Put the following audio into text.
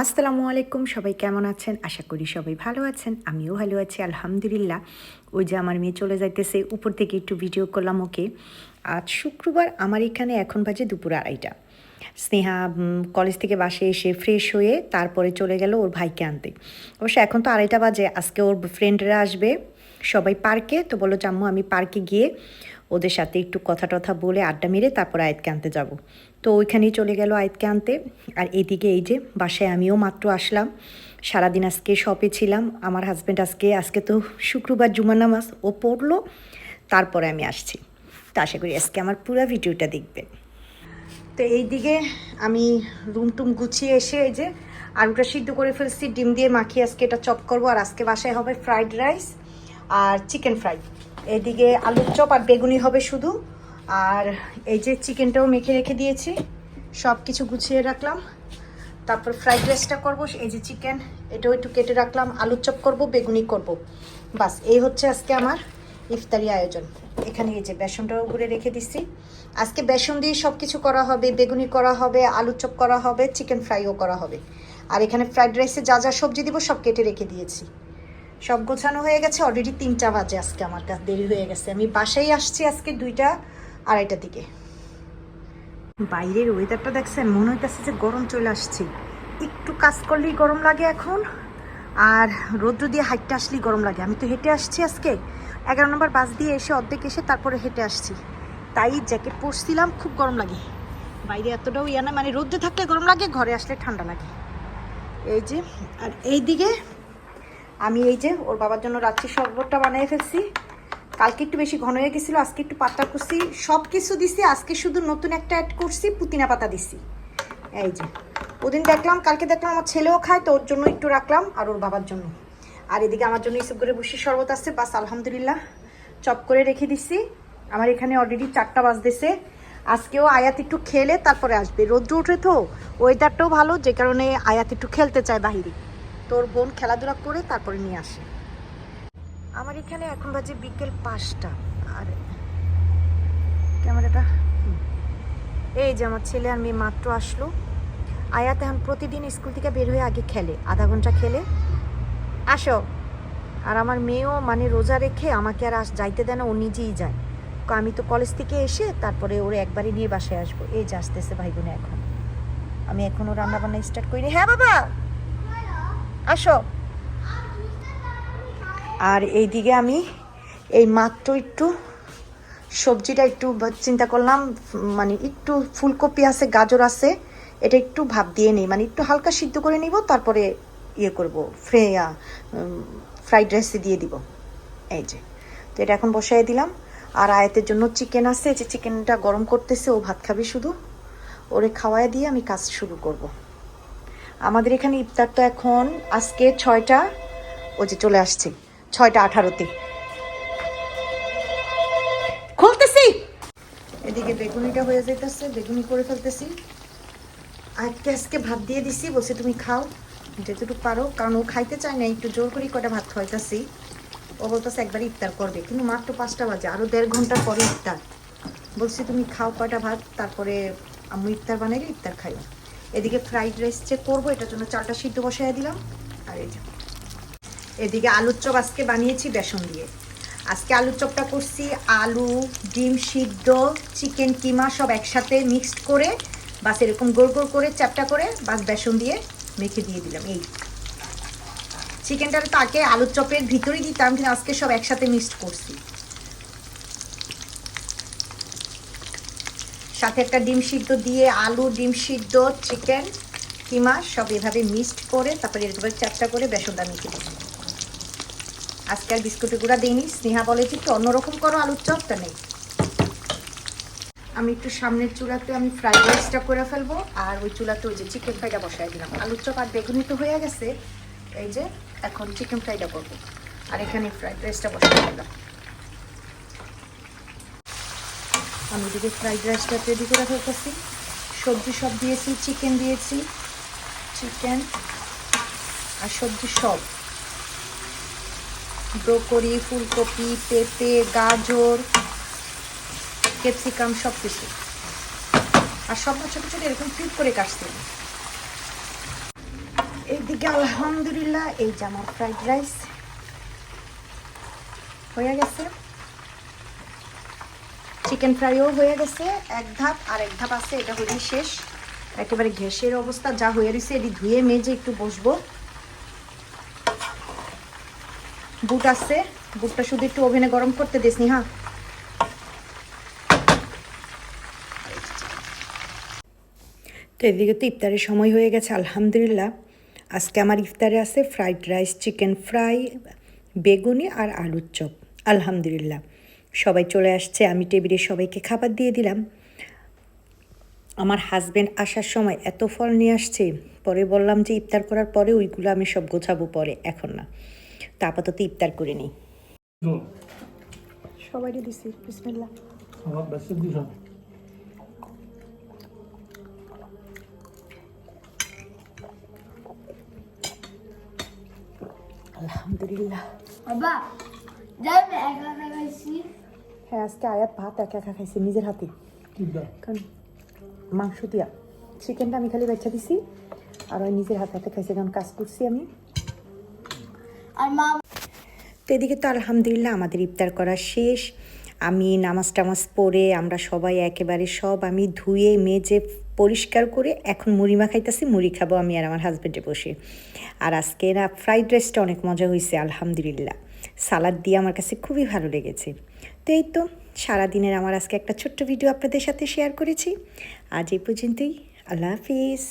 আসসালামু আলাইকুম, সবাই কেমন আছেন? আশা করি সবাই ভালো আছেন, আমিও ভালো আছি, আলহামদুলিল্লাহ। ওই যে আমার মেয়ে চলে যাইতেছে, উপর থেকে একটু ভিডিও করলাম ওকে। আজ শুক্রবার, আমার এখানে এখন বাজে দুপুর আড়াইটা। স্নেহা কলেজ থেকে বাসে এসে ফ্রেশ হয়ে তারপরে চলে গেল ওর ভাইকে আনতে। অবশ্য এখন তো আড়াইটা বাজে, আজকে ওর ফ্রেন্ডরা আসবে, সবাই পার্কে তো বলল, জাম্মু, আমি পার্কে গিয়ে ওদের সাথে একটু কথা টথা বলে আড্ডা মেরে তারপর আয়তকে আনতে যাব। তো ওইখানেই চলে গেল আয়তকে আনতে। আর এদিকে এই যে বাসায় আমিও মাত্র আসলাম। সারাদিন আজকে শপে ছিলাম। আমার হাজব্যান্ড আজকে আজকে তো শুক্রবার জুমা নামাজ। ও পড়ল, তারপরে আমি আসছি। তো আশা করি আজকে আমার পুরো ভিডিওটা দেখবেন। তো এই দিকে আমি রুম টুম গুছিয়ে এসে এই যে আলুটা সিদ্ধ করে ফেলছি। ডিম দিয়ে মাখিয়ে আজকে এটা চপ করব। আর আজকে বাসায় হবে ফ্রাইড রাইস আর চিকেন ফ্রাই এদিকে আলুর চপ আর বেগুনি হবে শুধু। আর এই যে চিকেনটাও মেখে রেখে দিয়েছি সব কিছু গুছিয়ে রাখলাম। তারপর ফ্রাইড রাইসটা করব, এই যে চিকেন, এটাও একটু কেটে রাখলাম। আলুর চপ করব, বেগুনি করব। বাস, এই হচ্ছে আজকে আমার ইফতারি আয়োজন। এখানে এই যে বেসনটাও গুঁড়ে রেখে দিচ্ছি। আজকে বেসন দিয়ে সব কিছু করা হবে, বেগুনি করা হবে, আলুর চপ করা হবে, চিকেন ফ্রাইও করা হবে। আর এখানে ফ্রাইড রাইসে যা যা সবজি দিব সব কেটে রেখে দিয়েছি। সব গোছানো হয়ে গেছে অলরেডি তিনটা বাজে আজকে আমার কাছে, দেরি হয়ে গেছে। আমি বাসায় আসছি আজকে দুইটা আড়াইটার দিকে। বাইরের ওয়েদারটা দেখছেন, মনে হইতেছে যে গরম চলে আসছে। একটু কাজ করলেই গরম লাগে এখন, আর রৌদ্র দিয়ে হাইটটা আসলেই গরম লাগে। আমি তো হেঁটে আসছি আজকে। এগারো নম্বর বাস দিয়ে এসে অর্ধেক এসে তারপরে হেঁটে আসছি। তাই জ্যাকেট পরছিলাম, খুব গরম লাগে। বাইরে এতটাও ইয়া না মানে রোদ্রে থাকলে গরম লাগে, ঘরে আসলে ঠান্ডা লাগে। এই যে, আর এই দিকে আমি এই যে ওর বাবার জন্য রাত্রি শরবতটা বানিয়ে ফেলছি। কালকে একটু বেশি ঘন হয়ে গেছিল, আজকে একটু পাতা করছি। সব কিছু দিছি, আজকে শুধু নতুন একটা অ্যাড করছি পুতিনা পাতা দিছি। এই যে, ওদিন দেখলাম, কালকে দেখলাম আমার ছেলেও খায়, তো ওর জন্য একটু রাখলাম, আর ওর বাবার জন্য। আর এদিকে আমার জন্য ইসব করে বসে শরবত আসছে বাস আলহামদুলিল্লাহ, চপ করে রেখে দিছি। আমার এখানে অলরেডি চারটা বাজতেছে। আজকেও আয়াত একটু খেলে তারপরে আসবে। রোদ্র উঠে তো ওয়েদারটাও ভালো, যে কারণে আয়াত একটু খেলতে চায় বাহিরে। তোর বোন খেলাধুলা করে তারপরে নিয়ে আসে। আমার এখানে এখন বাজে বিকেল পাঁচটা আর ক্যামেরাটা? এই যে আমার ছেলে আর মেয়ে মাত্র আসলো। আয়াত এখন প্রতিদিন স্কুল থেকে বের হয়ে আগে খেলে আধা ঘণ্টা খেলে। আসো। আর আমার মেয়েও মানে রোজা রেখে আমাকে আর আস যাইতে দেয় না ও নিজেই যায়। আমি তো কলেজ থেকে এসে তারপরে ওরে একবারই নিয়ে বাসায় আসব। এই যে আসতেছে ভাই বোনে এখন। আমি এখনও রান্না বান্না স্টার্ট করিনি। হ্যাঁ বাবা! আসো। আর এইদিকে আমি এই মাত্র একটু সবজিটা একটু চিন্তা করলাম মানে একটু ফুলকপি আছে, গাজর আছে, এটা একটু ভাব দিয়ে নিই মানে একটু হালকা সিদ্ধ করে নিব, তারপরে ইয়ে করব, ফ্রে ফ্রাইড রাইসে দিয়ে দিব। এই যে, তো এটা এখন বসাই দিলাম। আর আয়াতের জন্য চিকেন আছে যে চিকেনটা গরম করতেছে, ও ভাত খাবে শুধু। ওরে খাওয়ায় দিয়ে আমি কাজ শুরু করব। আমাদের এখানে ইফতার তো এখন আজকে ছয়টা ও যে চলে আসছে, ছয়টা আঠারোতে। খুলতেছি! এদিকে বেগুনিটা হয়ে যাইতেছে, বেগুনি করে ফেলতেছি। আজকে আজকে ভাত দিয়ে দিছি, বলছে তুমি খাও, যেটুকু পারো, কারণ ও খাইতে চায় না, একটু জোর করে কটা ভাত খাইতেছি ও বলতেছে একবার ইফতার করবে, কিন্তু মাত্র পাঁচটা বাজে আরও দেড় ঘণ্টা পরে ইফতার। বলছি তুমি খাও কয়টা ভাত, তারপরে আমি ইফতার বানাইলে ইফতার খাই এদিকে ফ্রাইড রাইস চেক করব, এটার জন্য চালটা সিদ্ধ বসাই দিলাম। আর এই এদিকে আলুর চপ আজকে বানিয়েছি বেসন দিয়ে। আজকে আলুর চপটা করছি আলু, ডিম সিদ্ধ চিকেন কিমা সব একসাথে মিক্সড করে, বাস এরকম গোল গোল করে, চ্যাপটা করে, বাস বেসন দিয়ে মেখে দিয়ে দিলাম। এই চিকেনটা তো আগে আলুর চপের ভিতরেই দিতাম, কিন্তু আজকে সব একসাথে মিক্সড করছি। সাথে একটা ডিম সিদ্ধ দিয়ে আলু, ডিম সিদ্ধ চিকেন কিমা, সব এভাবে মিক্সড করে তারপরে এরকম চারটা করে বেসনটা মেখে দিলাম আজকে আর বিস্কুটের গুঁড়া দিইনি, স্নেহা বলে যে একটু অন্যরকম করো আলুর চপটা নেই। আমি একটু সামনের চুলাতে আমি ফ্রাইড রাইসটা করে ফেলব, আর ওই চুলাতে ওই যে চিকেন ফ্রাইটা বসাই দিলাম। আলুর চপ আর বেগুনি তো হয়ে গেছে, এই যে এখন চিকেন ফ্রাইটা করব। আর এখানে ফ্রাইড রাইসটা বসাই দিলাম। আমি এদিকে ফ্রাইড রাইসটা রেডি করে ফেলতেছি। সবজি সব দিয়েছি চিকেন দিয়েছি চিকেন আর সবজি সব। ব্রোকলি, ফুলকপি, পেঁপে, গাজর, ক্যাপসিকাম সব কিছু আর সব ছোটো ছোটো এরকম ফ্লিপ করে কাটতে হবে। এদিকে আলহামদুলিল্লাহ, এই যে আমার ফ্রাইড রাইস হয়ে গেছে। চিকেন ফ্রাইও হয়ে গেছে। এক ধাপ আর এক ধাপ আছে, এটা হলেই শেষ। একেবারে গ্যাসের অবস্থা যা হয়ে রয়েছে, এটি ধুয়ে মেজে একটু বসবো। বুট আছে, বুটটা শুধু একটু ওভেনে গরম করতে দিস নি হ্যাঁ তো এদিকে তো ইফতারের সময় হয়ে গেছে, আলহামদুলিল্লাহ। আজকে আমার ইফতারে আছে ফ্রাইড রাইস চিকেন ফ্রাই বেগুনি আর আলুর চপ। আলহামদুলিল্লাহ। সবাই চলে আসছে আমি টেবিলে সবাইকে খাবার দিয়ে দিলাম। আমার হাজব্যান্ড আসার সময় এত ফল নিয়ে আসছে পরে বললাম যে ইফতার করার পরে ওইগুলো আমি সব গোছাবো পরে এখন না। তা আপাতত ইফতার করে নিই। দিছি বিসমিল্লাহ। দিশা আলহামদুলিল্লাহ। বাবা যাবে হ্যাঁ আজকে আয়াত ভাত একা একা খাইছে নিজের হাতে। কি কারণ মাংস দিয়া। চিকেনটা আমি খালি বেচা দিছি আর ওই নিজের হাতে হাতে খাইছে কারণ কাজ করছি আমি। আর মা তো এদিকে তো আলহামদুলিল্লাহ আমাদের ইফতার করা শেষ। আমি নামাজ টামাজ পড়ে আমরা সবাই একেবারে সব আমি ধুয়ে, মেজে, পরিষ্কার করে এখন মুড়ি মাখাইতেছি, মুড়ি খাব আমি আর আমার হাজব্যান্ডে বসে। আর আজকে না ফ্রাইড রাইসটা অনেক মজা হয়েছে আলহামদুলিল্লাহ। সালাদ দিয়ে আমার কাছে খুবই ভালো লেগেছে। তো এই তো সারাদিনের আমার আজকে একটা ছোট্ট ভিডিও আপনাদের সাথে শেয়ার করেছি। আজ এই পর্যন্তই, আল্লাহ হাফিজ।